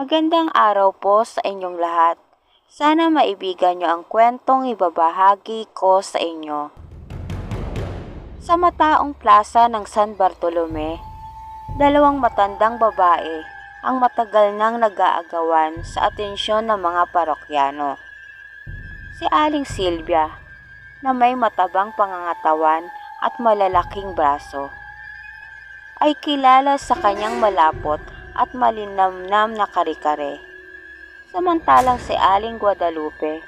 Magandang araw po sa inyong lahat. Sana maibigan nyo ang kwentong ibabahagi ko sa inyo. Sa mataong plaza ng San Bartolome, dalawang matandang babae ang matagal nang nag-aagawan sa atensyon ng mga parokyano. Si Aling Silvia, na may matabang pangangatawan at malalaking braso, ay kilala sa kanyang malapot at malinamnam na kare-kare. Samantalang si Aling Guadalupe,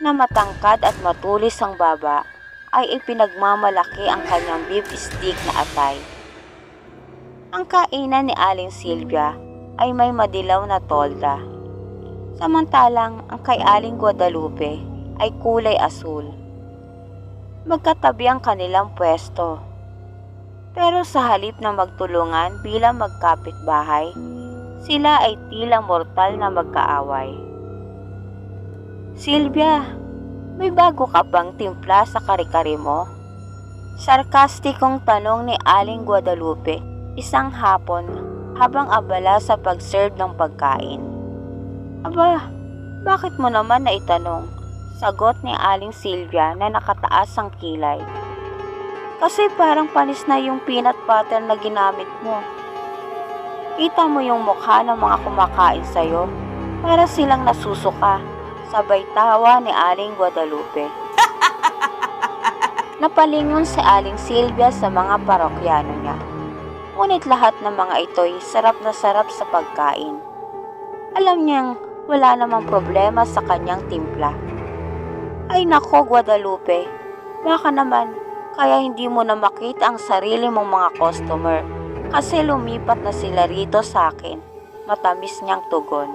na matangkad at matulis ang baba, ay ipinagmamalaki ang kanyang beef stick na atay. Ang kainan ni Aling Silvia ay may madilaw na tolda. Samantalang ang kay Aling Guadalupe ay kulay asul. Magkatabi ang kanilang pwesto. Pero sa halip na magtulungan bilang magkapitbahay, sila ay tila mortal na magkaaway. Silvia, may bago ka bang timpla sa kare-kare mo? Sarkastikong tanong ni Aling Guadalupe isang hapon habang abala sa pag-serve ng pagkain. Aba, bakit mo naman na itanong? Sagot ni Aling Silvia na nakataas ang kilay. Kasi parang panis na yung peanut butter na ginamit mo. Kita mo yung mukha ng mga kumakain sa'yo para silang nasusuka. Sabay tawa ni Aling Guadalupe. Napalingon si Aling Silvia sa mga parokyano niya. Ngunit lahat ng mga ito'y sarap na sarap sa pagkain. Alam niyang wala namang problema sa kanyang timpla. Ay nako Guadalupe, baka naman kaya hindi mo na makita ang sarili mong mga customer kasi lumipat na sila rito sa akin. Matamis niyang tugon.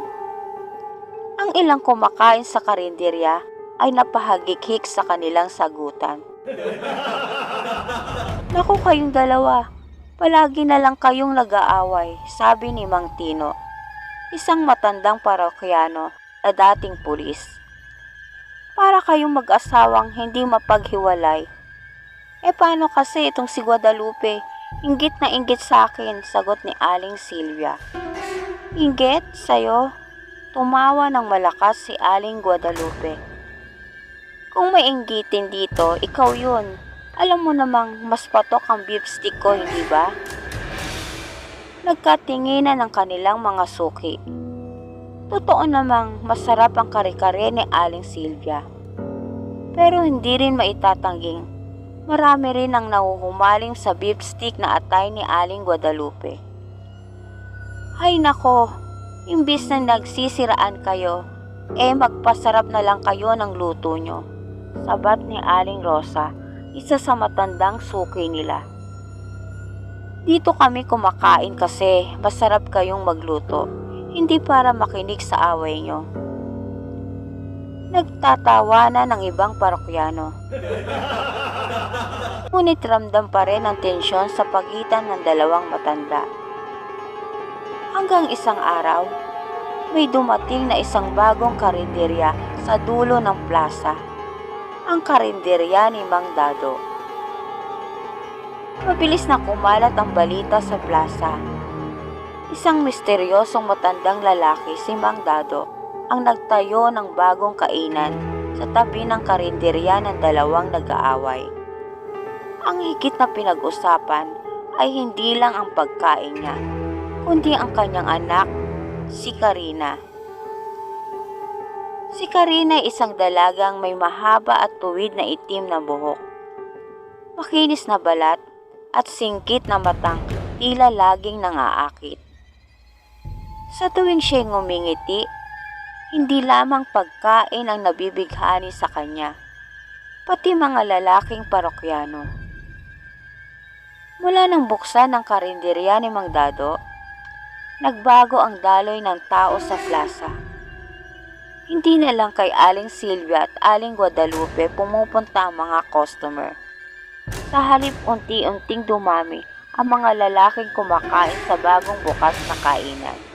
Ang ilang kumakain sa karinderya ay napahagikik sa kanilang sagutan. Naku kayong dalawa, palagi na lang kayong nag-aaway, sabi ni Mang Tino, isang matandang parokyano na dating pulis. Para kayong mag-asawang hindi mapaghiwalay. E paano kasi itong si Guadalupe? Inggit na inggit sa akin, sagot ni Aling Silvia. Inggit? Sa'yo? Tumawa ng malakas si Aling Guadalupe. Kung may inggitin dito, ikaw yun. Alam mo namang mas patok ang beef stick ko, hindi ba? Nagkatinginan ng kanilang mga suki. Totoo namang masarap ang kare-kare ni Aling Silvia. Pero hindi rin maitatangging marami rin ang nahuhumaling sa beef stick na atay ni Aling Guadalupe. Hay nako, imbis na nagsisiraan kayo, eh magpasarap na lang kayo ng luto nyo. Sabat ni Aling Rosa, isa sa matandang suki nila. Dito kami kumakain kasi masarap kayong magluto, hindi para makinig sa away nyo. Nagtatawanan ng ibang parokyano. Ngunit ramdam pa rin ang tensyon sa pagitan ng dalawang matanda. Hanggang isang araw, may dumating na isang bagong karinderya sa dulo ng plaza. Ang karinderya ni Mang Dado. Mabilis na kumalat ang balita sa plaza. Isang misteryosong matandang lalaki si Mang Dado ang nagtayo ng bagong kainan sa tabi ng karinderya ng dalawang nag-aaway. Ang higit na pinag-usapan ay hindi lang ang pagkain niya, kundi ang kanyang anak, si Karina. Si Karina ay isang dalagang may mahaba at tuwid na itim na buhok. Makinis na balat at singkit na matang tila laging nangaakit. Sa tuwing siya'y ngumingiti, hindi lamang pagkain ang nabibighani sa kanya, pati mga lalaking parokyano. Mula nang buksan ng karinderya ni Mang Dado, nagbago ang daloy ng tao sa plaza. Hindi na lang kay Aling Silvia at Aling Guadalupe pumupunta ang mga customer. Sa halip unti-unting dumami ang mga lalaking kumakain sa bagong bukas na kainan.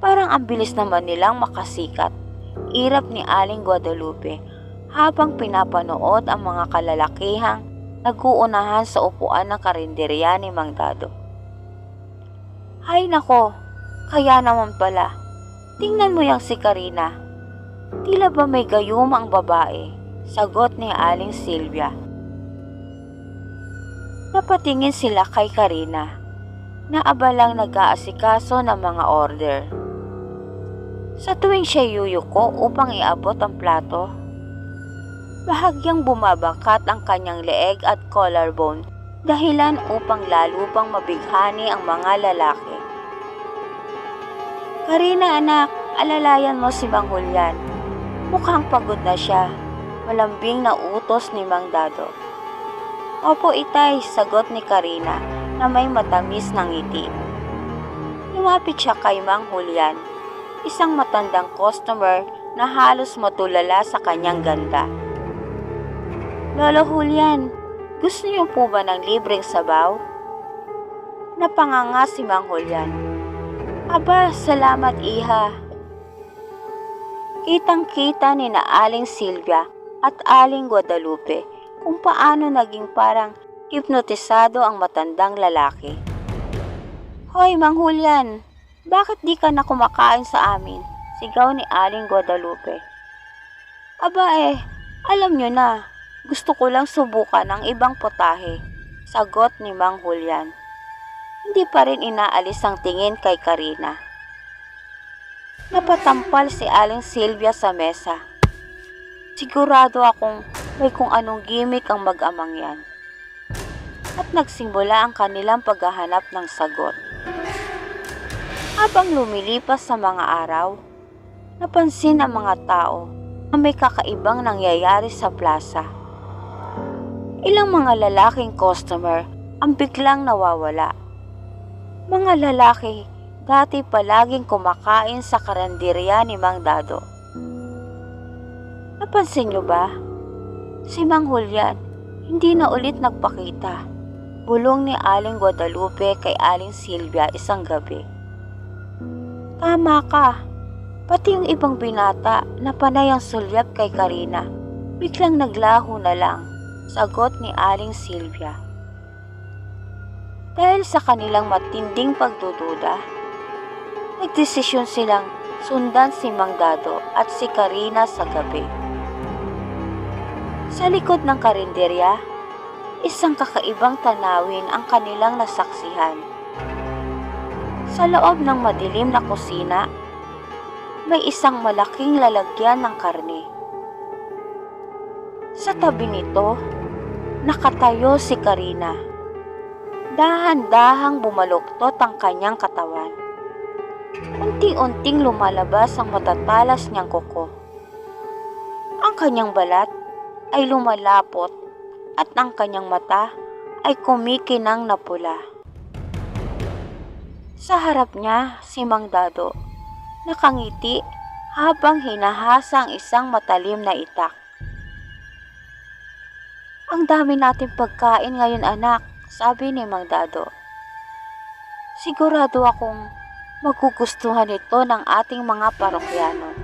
Parang ang bilis naman nilang makasikat. Irap ni Aling Guadalupe habang pinapanood ang mga kalalakihang nag-uunahan sa upuan ng karinderya ni Mang Dado. Hay nako, Kaya naman pala, tingnan mo yung si Karina. Tila ba may gayuma ang babae? Sagot ni Aling Silvia. Napatingin sila kay Karina na abalang nag-aasikaso ng mga order. Sa tuwing siya yuyuko upang iabot ang plato, bahagyang bumabangkat ang kanyang leeg at collarbone dahilan upang lalo pang mabighani ang mga lalaki. Karina anak, alalayan mo si Mang Julian. Mukhang pagod na siya. Malambing na utos ni Mang Dado. Opo itay, sagot ni Karina na may matamis ng ngiti. Lumapit siya kay Mang Julian, isang matandang customer na halos matulala sa kanyang ganda. Lolo Julian, gusto niyo po ba ng libreng sabaw? Napanganga si Mang Julian. Aba, salamat iha. Kitang-kita ni na Aling Silvia at Aling Guadalupe kung paano naging parang hipnotisado ang matandang lalaki. Hoy, Mang Julian, bakit di ka na kumakain sa amin? Sigaw ni Aling Guadalupe. Aba eh, alam nyo na, gusto ko lang subukan ang ibang potahe. Sagot ni Mang Julian. Hindi pa rin inaalis ang tingin kay Karina. Napatampal si Aling Silvia sa mesa. Sigurado akong may kung anong gimmick ang mag-amang yan. At nagsimula ang kanilang paghahanap ng sagot. Habang lumilipas sa mga araw, napansin ng mga tao na may kakaibang nangyayari sa plaza. Ilang mga lalaking customer ang biglang nawawala. Mga lalaki dati palaging kumakain sa karanderya ni Mang Dado. Napansin niyo ba? Si Mang Julian hindi na ulit nagpakita. Bulong ni Aling Guadalupe kay Aling Silvia isang gabi. Tama ka. Pati yung ibang binata na panay ang sulyap kay Karina, biglang naglaho na lang, sagot ni Aling Silvia. Dahil sa kanilang matinding pagdududa, nagdesisyon silang sundan si Mang Dado at si Karina sa gabi. Sa likod ng karinderya, isang kakaibang tanawin ang kanilang nasaksihan. Sa loob ng madilim na kusina, may isang malaking lalagyan ng karne. Sa tabi nito, nakatayo si Karina. Dahan-dahang bumaluktot ang kanyang katawan. Unti-unting lumalabas ang matatalas niyang kuko. Ang kanyang balat ay lumalapot at ang kanyang mata ay kumikinang na pula. Sa harap niya si Mang Dado, nakangiti habang hinahasa ang isang matalim na itak. Ang dami nating pagkain ngayon anak, sabi ni Mang Dado. Sigurado akong magugustuhan ito ng ating mga parokyano.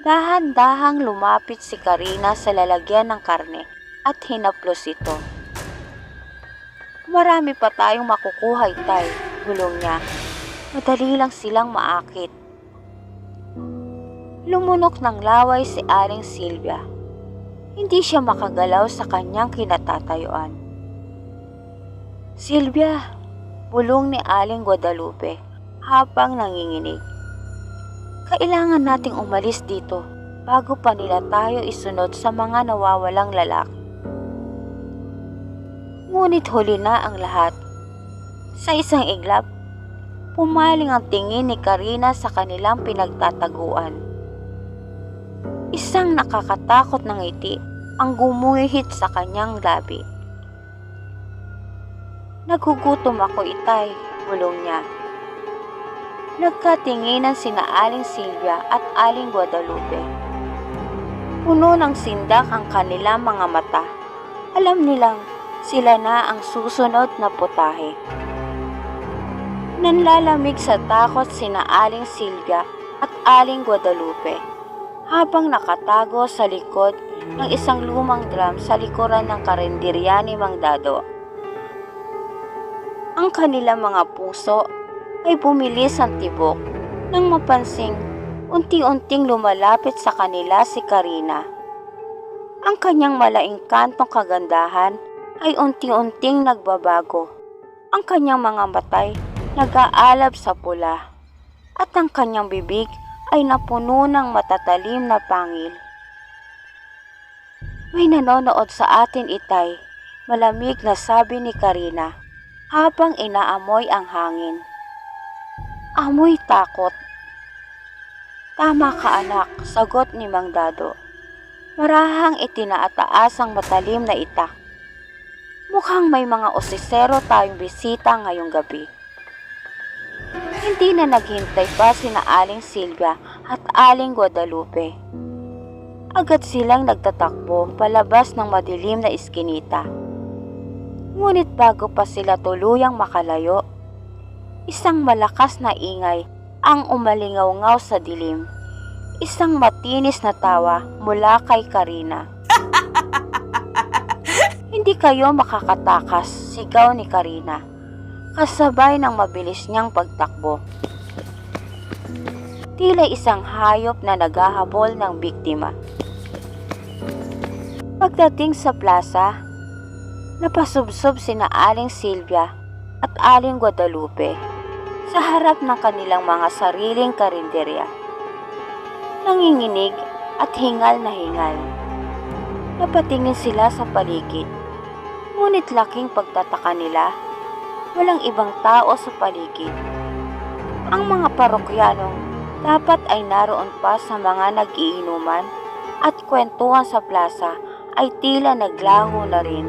Dahan-dahang lumapit si Karina sa lalagyan ng karne at hinaplos ito. Marami pa tayong makukuha, Itay, bulong niya. Madali lang silang maakit. Lumunok ng laway si Aling Silvia. Hindi siya makagalaw sa kanyang kinatatayuan. Silvia, bulong ni Aling Guadalupe habang nanginginig. Kailangan nating umalis dito bago pa nila tayo isunod sa mga nawawalang lalaki. Ngunit huli na ang lahat. Sa isang iglap, pumaling ang tingin ni Karina sa kanilang pinagtataguan. Isang nakakatakot na ngiti ang gumuhit sa kanyang labi. Nagugutom ako itay, bulong niya. Nagkatinginan sina Aling Silvia at Aling Guadalupe. Puno ng sindak ang kanilang mga mata. Alam nilang sila na ang susunod na putahe. Nanlalamig sa takot sina Aling Silvia at Aling Guadalupe habang nakatago sa likod ng isang lumang drum sa likuran ng karinderya ni Mang Dado. Ang kanilang mga puso ay bumilis ang tibok nang mapansing unti-unting lumalapit sa kanila si Karina. Ang kanyang malaingkantong kagandahan ay unti-unting nagbabago. Ang kanyang mga matay nag-aalab sa pula at ang kanyang bibig ay napuno ng matatalim na pangil. May nanonood sa atin itay, malamig na sabi ni Karina habang inaamoy ang hangin. Amoy takot. Tama ka anak, sagot ni Mang Dado. Marahang itinaataas ang matalim na itak. Mukhang may mga osisero tayong bisita ngayong gabi. Hindi na naghintay pa sina Aling Silvia at Aling Guadalupe. Agad silang nagtatakbo palabas ng madilim na iskinita. Ngunit bago pa sila tuluyang makalayo, isang malakas na ingay ang umalingaw-ngaw sa dilim. Isang matinis na tawa mula kay Karina. Kayo makakatakas, sigaw ni Karina. Kasabay ng mabilis niyang pagtakbo. Tila isang hayop na naghahabol ng biktima. Pagdating sa plaza, napasubsob sina Aling Silvia at Aling Guadalupe sa harap ng kanilang mga sariling karinderya. Nanginginig at hingal na hingal. Napatingin sila sa paligid. Ngunit laking pagtataka nila, walang ibang tao sa paligid. Ang mga parokyanong dapat ay naroon pa sa mga nagiinuman at kwentuhan sa plaza ay tila naglaho na rin.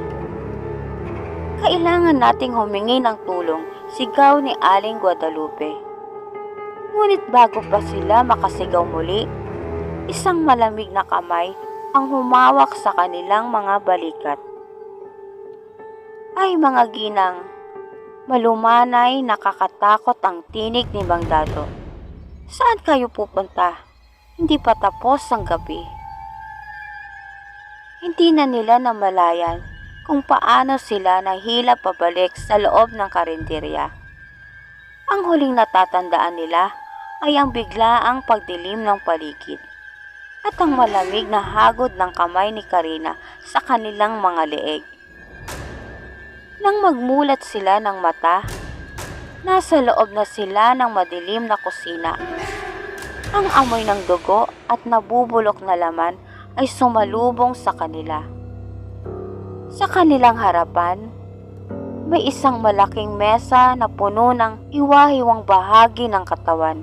Kailangan nating humingi ng tulong, sigaw ni Aling Guadalupe. Ngunit bago pa sila makasigaw muli, isang malamig na kamay ang humawak sa kanilang mga balikat. Ay mga ginang, malumanay nakakatakot ang tinig ni Bangdado. Saan kayo pupunta? Hindi pa tapos ang gabi. Hindi na nila namalayan kung paano sila nahila pabalik sa loob ng karinderya. Ang huling natatandaan nila ay ang biglaang pagdilim ng paligid at ang malamig na hagod ng kamay ni Karina sa kanilang mga leeg. Nang magmulat sila ng mata, nasa loob na sila ng madilim na kusina. Ang amoy ng dugo at nabubulok na laman ay sumalubong sa kanila. Sa kanilang harapan, may isang malaking mesa na puno ng iwahiwang bahagi ng katawan.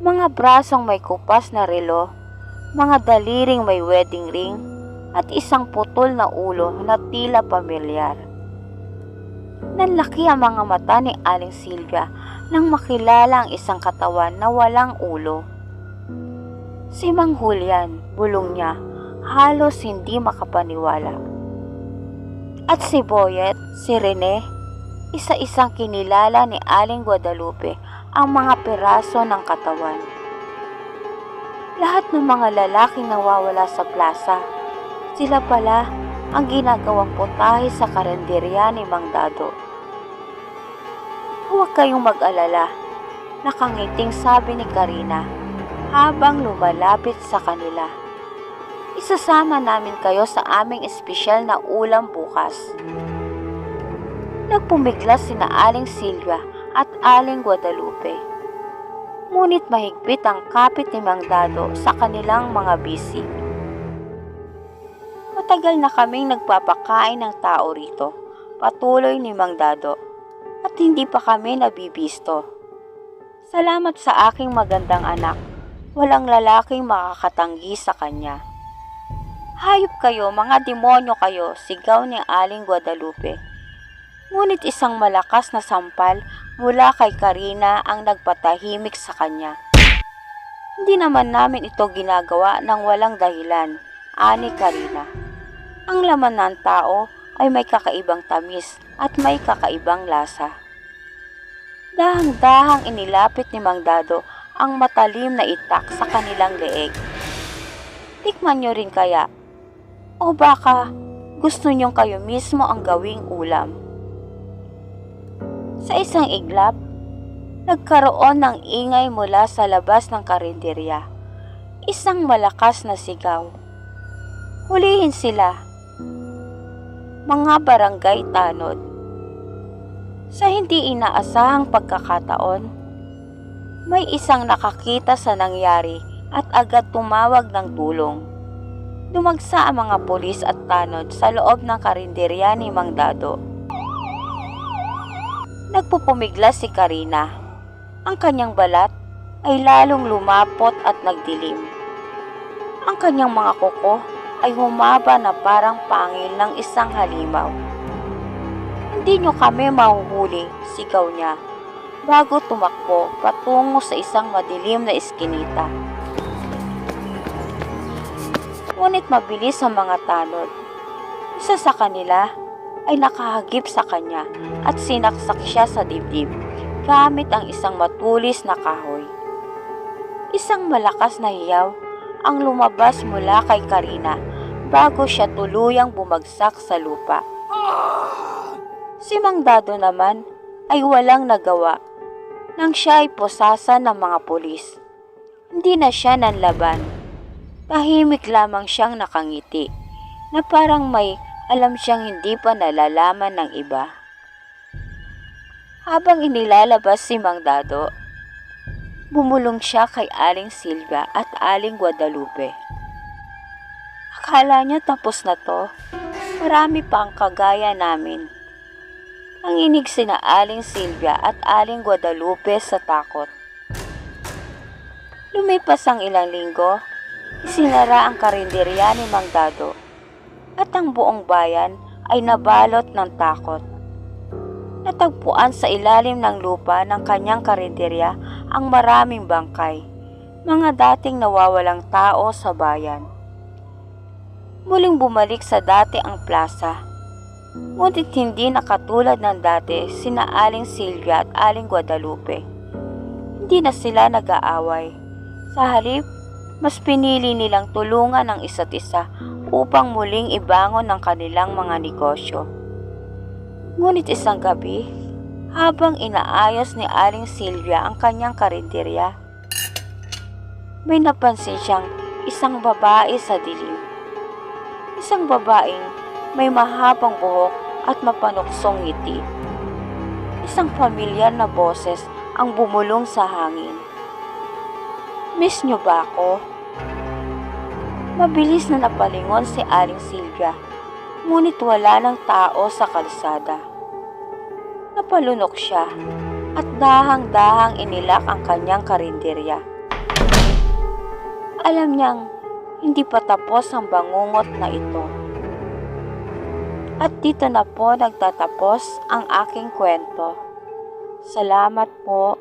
Mga brasong may kupas na relo, mga daliring may wedding ring, at isang putol na ulo na tila pamilyar. Nanlaki ang mga mata ni Aling Silvia nang makilala ang isang katawan na walang ulo. Si Mang Julian, bulong niya, halos hindi makapaniwala. At si Boyet, si Rene, isa-isang kinilala ni Aling Guadalupe ang mga piraso ng katawan. Lahat ng mga lalaking nawawala sa plaza, sila pala ang ginagawang putahe sa karenderya ni Mang Dado. Huwag kayong mag-alala, nakangiting sabi ni Karina habang lumalapit sa kanila. Isasama namin kayo sa aming espesyal na ulam bukas. Nagpumiglas sina Aling Silvia at Aling Guadalupe. Ngunit mahigpit ang kapit ni Mang Dado sa kanilang mga bisig. Matagal na kaming nagpapakain ng tao rito, patuloy ni Mang Dado, at hindi pa kami nabibisto. Salamat sa aking magandang anak, walang lalaking makakatanggi sa kanya. Hayop kayo, mga demonyo kayo, sigaw ni Aling Guadalupe. Ngunit isang malakas na sampal mula kay Karina ang nagpatahimik sa kanya. Hindi naman namin ito ginagawa ng walang dahilan, ani Karina. Ang laman ng tao ay may kakaibang tamis at may kakaibang lasa. Dahang-dahang inilapit ni Mang Dado ang matalim na itak sa kanilang leeg. Tikman nyo rin kaya. O baka gusto nyong kayo mismo ang gawing ulam. Sa isang iglap, Nagkaroon ng ingay mula sa labas ng karinderya. Isang malakas na sigaw. Hulihin sila. Mga barangay tanod. Sa hindi inaasahang pagkakataon, may isang nakakita sa nangyari at agad tumawag ng tulong. Dumagsa ang mga pulis at tanod sa loob ng karinderya ni Mang Dado. Nagpupumigla si Karina. Ang kanyang balat ay lalong lumapot at nagdilim. Ang kanyang mga kuko ay humaba na parang pangil ng isang halimaw. Hindi nyo kami mahuhuli, sigaw niya, bago tumakbo patungo sa isang madilim na iskinita. Ngunit mabilis ang mga tanod. Isa sa kanila ay nakahagip sa kanya at sinaksak siya sa dibdib gamit ang isang matulis na kahoy. Isang malakas na hiyaw ang lumabas mula kay Karina bago siya tuluyang bumagsak sa lupa. Si Mang Dado naman ay walang nagawa nang siya ay posasan ng mga pulis. Hindi na siya nanlaban. Tahimik lamang siyang nakangiti na parang may alam siyang hindi pa nalalaman ng iba. Habang inilalabas si Mang Dado, bumulong siya kay Aling Silvia at Aling Guadalupe. Akala niya tapos na to. Marami pa ang kagaya namin. Ang inig sina Aling Silvia at Aling Guadalupe sa takot. Lumipas ang ilang linggo, isinara ang karinderya ni Mang Dado at ang buong bayan ay nabalot ng takot. Natagpuan sa ilalim ng lupa ng kanyang karinderya ang maraming bangkay, mga dating nawawalang tao sa bayan. Muling bumalik sa dati ang plaza. Ngunit hindi na katulad ng dati sina Aling Silvia at Aling Guadalupe. Hindi na sila nag-aaway. Sa halip, mas pinili nilang tulungan ang isa't isa upang muling ibangon ang kanilang mga negosyo. Ngunit isang gabi, habang inaayos ni Aling Silvia ang kanyang karinderya, may napansin siyang isang babae sa dilim. Isang babaeng may mahabang buhok at mapanuksong ngiti. Isang pamilyar na boses ang bumulong sa hangin. Miss niyo ba ako? Mabilis na napalingon si Aling Silvia, ngunit wala ng tao sa kalsada. Napalunok siya at dahang-dahang inilak ang kanyang karinderya. Alam niyang hindi pa tapos ang bangungot na ito. At dito na po nagtatapos ang aking kwento. Salamat po